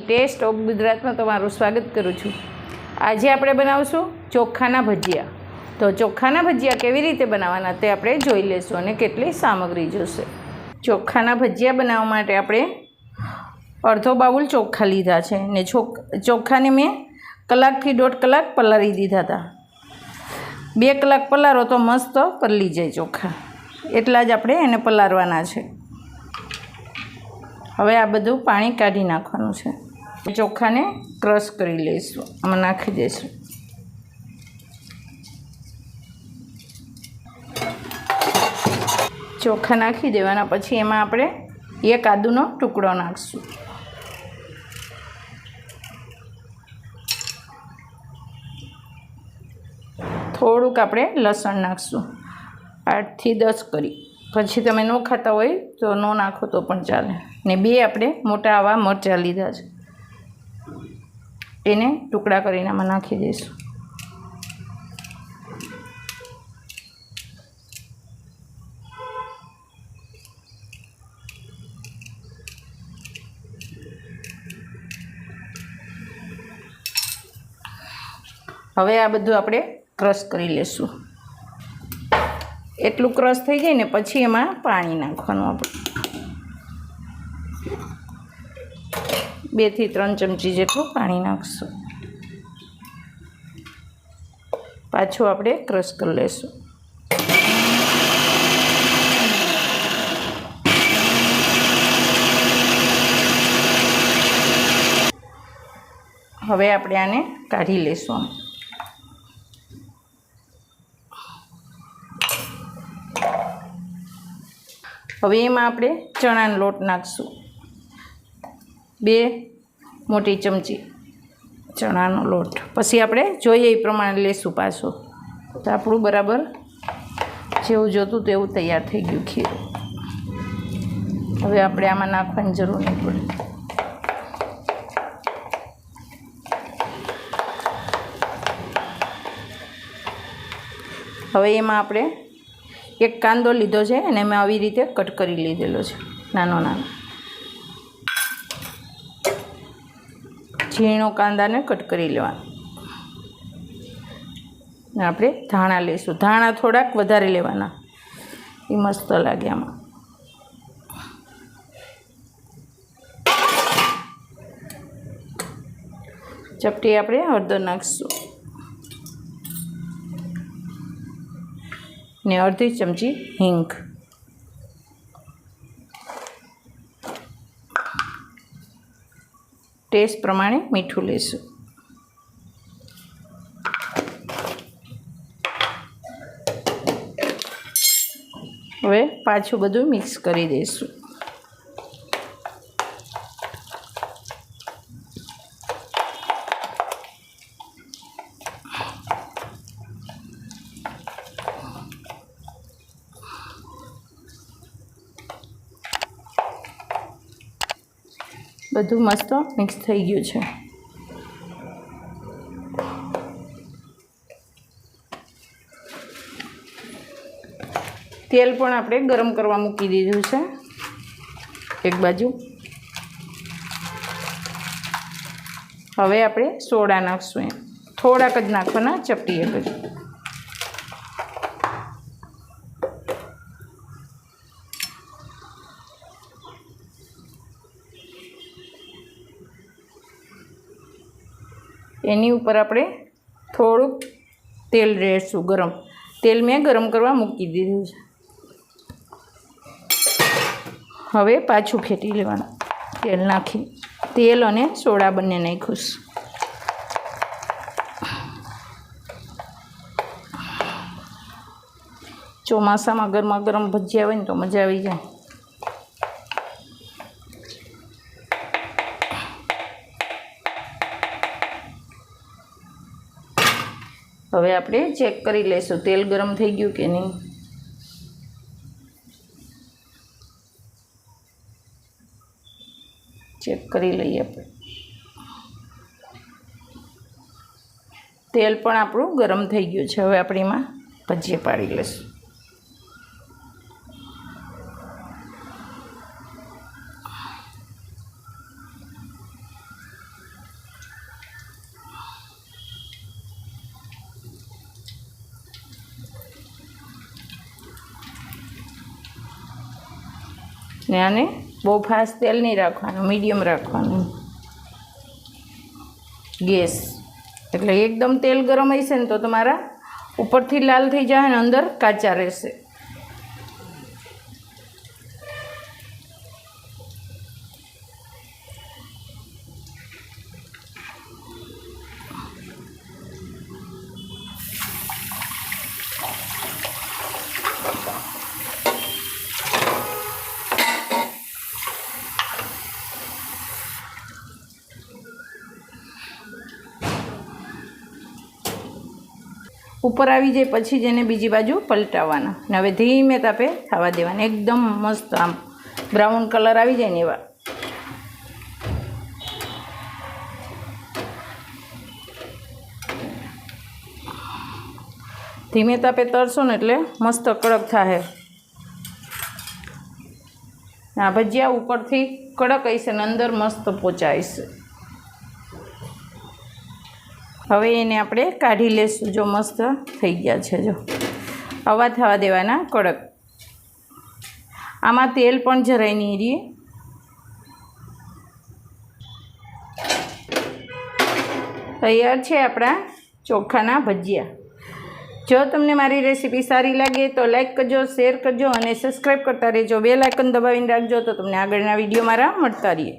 Test of ગુજરાતમાં તમારું સ્વાગત કરું છું. આજે આપણે બનાવશું ચોખાના ભજીયા. તો ચોખાના ભજીયા કેવી રીતે બનાવવાના તે આપણે જોઈ લઈશું અને કેટલી સામગ્રી જોશે. ચોખાના ભજીયા બનાવવા માટે આપણે અડધો બાઉલ ચોખા લીધા છે ને ચોખ, ચોખાને મેં કલાકથી દોઢ કલાક પલાળી દીધા હતા. બે કલાક પલારો તો મસ્ત પલળી જાય ચોખા. એટલા જ આપણે એને પલારવાના છે. હવે આ બધું પાણી કાઢી નાખવાનું છે. ચોખાને ક્રશ કરી લઈશું. આમાં નાખી દઈશું. ચોખા નાખી દેવાના પછી એમાં આપણે એક આદુનો ટુકડો નાખશું. થોડુંક આપણે લસણ નાખશું. આઠથી દસ કરી. પછી તમે ન ખાતા હોય તો ન નાખો તો પણ ચાલે. ને બે આપણે મોટા આવા મરચાં લીધા છે. એને ટુકડા કરીને આમાં નાખી દઈશું. હવે આ બધું આપણે ક્રશ કરી લેશું. એટલું ક્રશ થઈ જાય ને પછી એમાં પાણી નાખવાનું આપણે. બેથી ત્રણ ચમચી જેટલું પાણી નાખશું. પાછું આપણે ક્રશ કરી લઈશું હવે આપણે આને કાઢી લઈશું હવે એમાં આપણે ચણાનો લોટ નાખશું. બે મોટી ચમચી ચણાનો લોટ. પછી આપણે જોઈએ એ પ્રમાણે લેશું પાછું. તો આપણું બરાબર જેવું જોતું તેવું તૈયાર થઈ ગયું ખીર. હવે આપણે આમાં નાખવાની જરૂર નહીં પડે. હવે એમાં આપણે એક કાંદો લીધો છે અને મેં આવી રીતે કટ કરી લીધેલો છે, નાનો નાનો. ઝીણો કાંદાને કટ કરી લેવાનો. આપણે ધાણા લઈશું. ધાણા થોડાક વધારે લેવાના. એ મસ્ત લાગે આમાં. ચપટી આપણે હળદર નાખીશું. ને અડધી ચમચી હિંગ. ટેસ્ટ પ્રમાણે મીઠું લેશું. હવે પાછું બધું મિક્સ કરી દઈશું. બધું મસ્ત મિક્સ થઈ ગયું છે. તેલ પણ આપણે ગરમ કરવા મૂકી દીધું છે. એક બાજુ. હવે આપણે સોડા નાખશું એમ. થોડાક જ નાખવાના, ચપટી એક જ. એની ઉપર આપણે થોડુંક તેલ રેડશું ગરમ. તેલ મેં ગરમ કરવા મૂકી દીધું છે. હવે પાછું ફેટી લેવાનું. તેલ નાખી, તેલ અને સોડા બંને નહીં ખુશ ચોમાસામાં ગરમા ગરમ ભજીયા હોય ને તો મજા આવી જાય. હવે આપણે ચેક કરી લઈશું. તેલ ગરમ થઈ ગયું કે નહીં? ચેક કરી લઈએ આપણે. તેલ પણ આપણું ગરમ થઈ ગયું છે. હવે આપણે એમાં ભજીયા પાડી લઈશું. ને આને બહુ ફાસ્ટ તેલ નહીં રાખવાનું, મીડિયમ રાખવાનું. ગેસ. એટલે એકદમ તેલ ગરમ હશે ને તો તમારા ઉપરથી લાલ થઈ જાય અને અંદર કાચા રહેશે. ઉપર આવી જાય, પછી જ એને બીજી બાજુ પલટાવવાના. અને હવે ધીમે તાપે થવા દેવાના. એકદમ મસ્ત આમ બ્રાઉન કલર આવી જાય ને એવા. ધીમે તાપે તરશો ને એટલે મસ્ત કડક થાય આ ભજીયા ઉપરથી કડક હશે ને અંદર મસ્ત પોચાઈશે. હવે એને આપણે કાઢી લેશું, જો મસ્ત થઈ ગયા છે, જો. હવા થવા દેવાના કડક. આમાં તેલ પણ જરાય નહીં રીએ તૈયાર છે આપણા ચોખાના ભજીયા. જો તમને મારી રેસીપી સારી લાગે તો લાઇક કરજો, શેર કરજો અને સબસ્ક્રાઈબ કરતા રહેજો. બે લાઇકન દબાવીને રાખજો તો તમને આગળના વીડિયો મારા મળતા રહીએ.